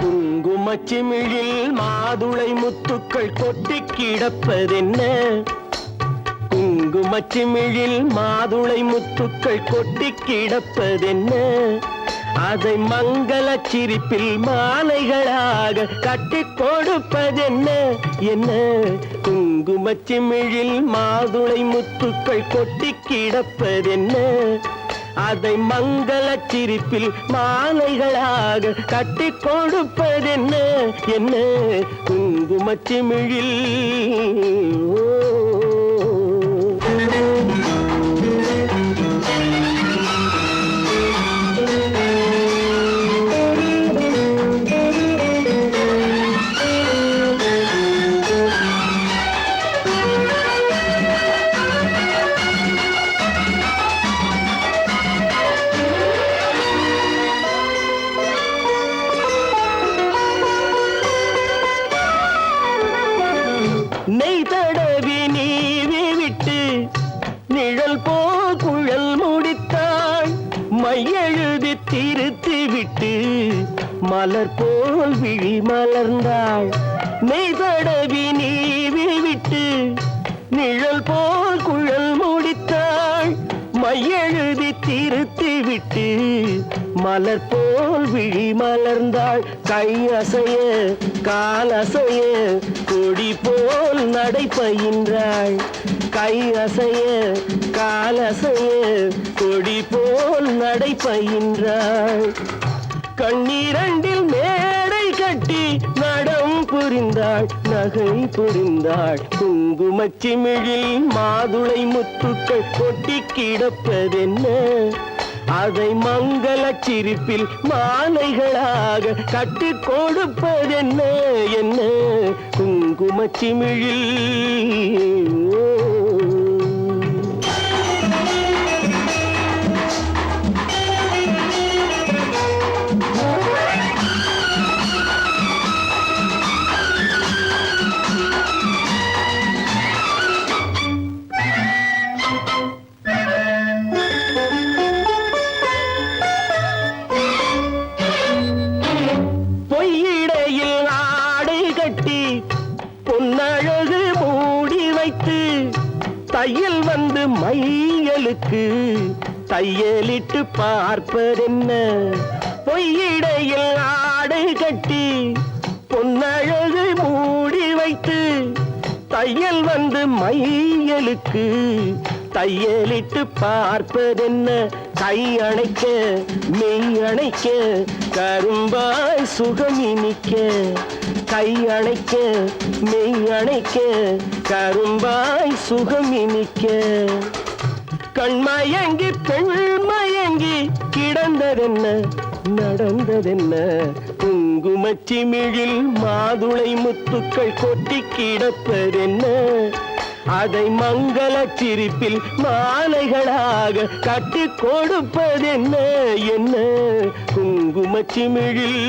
குங்குமச்சிமிழில் மாதுளை முத்துக்கள் கொட்டி கிடப்பதென்ன? குங்குமச்சிமிழில் மாதுளை முத்துக்கள் கொட்டி கிடப்பதென்ன? அதை மங்கள சிரிப்பில் மாலைகளாக கட்டி கொடுப்பதென்ன? என்ன? குங்குமச்சிமிழில் மாதுளை முத்துக்கள் கொட்டி கிடப்பதென்ன? அதை மங்கள சிரிப்பில் மாலைகளாக கட்டி கொடுப்பதென்ன? என்ன? குங்குமச்சிமிழில் ஓ மலர் போல் விழி மலர்ந்தாள். நெய் தடவி நீவி விட்டு நிழல் போல் குழல் முடித்தாள். மையெழுதி திருத்தி விட்டு மலர் போல் விழி மலர்ந்தாள். கை அசைய கால் அசைய கொடி போல் நடை பயின்றாள் கை அசைய கால் அசைய கொடி போல் நடை பயின்றாள் கண்ணீரண்டில் மேடை கட்டி நடம் புரிந்தாள் நகை புரிந்தாள். குங்குமச்சிமிழில் மாதுளை முத்துக்கள் கொட்டி கிடப்பதென்ன? அதை மங்கள சிரிப்பில் மாலைகளாக கட்டி கொடுப்பதென்ன? என்ன? குங்குமச்சிமிழில் ஓ. பொன்னழகு மூடி வைத்து தையல் வந்து மையலுக்கு தையலிட்டு பார்ப்பதென்ன? பொய்யிடையில் ஆடு கட்டி பொன்னழகு மூடி வைத்து தையல் வந்து மையலுக்கு தையலிட்டு பார்ப்பதென்ன? கை அணைக்க மெய் அணைக்க கரும்பாய் சுகம் இனிக்க. கை அணைக்க மெய் அணைக்க கரும்பாய் சுகம் இனிக்க. கண்மயங்கி பெண்மயங்கி கிடந்ததென்ன? நடந்ததென்ன? குங்குமச்சிமிழில் மாதுளை முத்துக்கள் கொட்டி கிடப்பதென்ன? அதை மங்கள சிரிப்பில் மாலைகளாக கட்டி கொடுப்பதென்ன என்ன? குங்குமச்சிமிழில்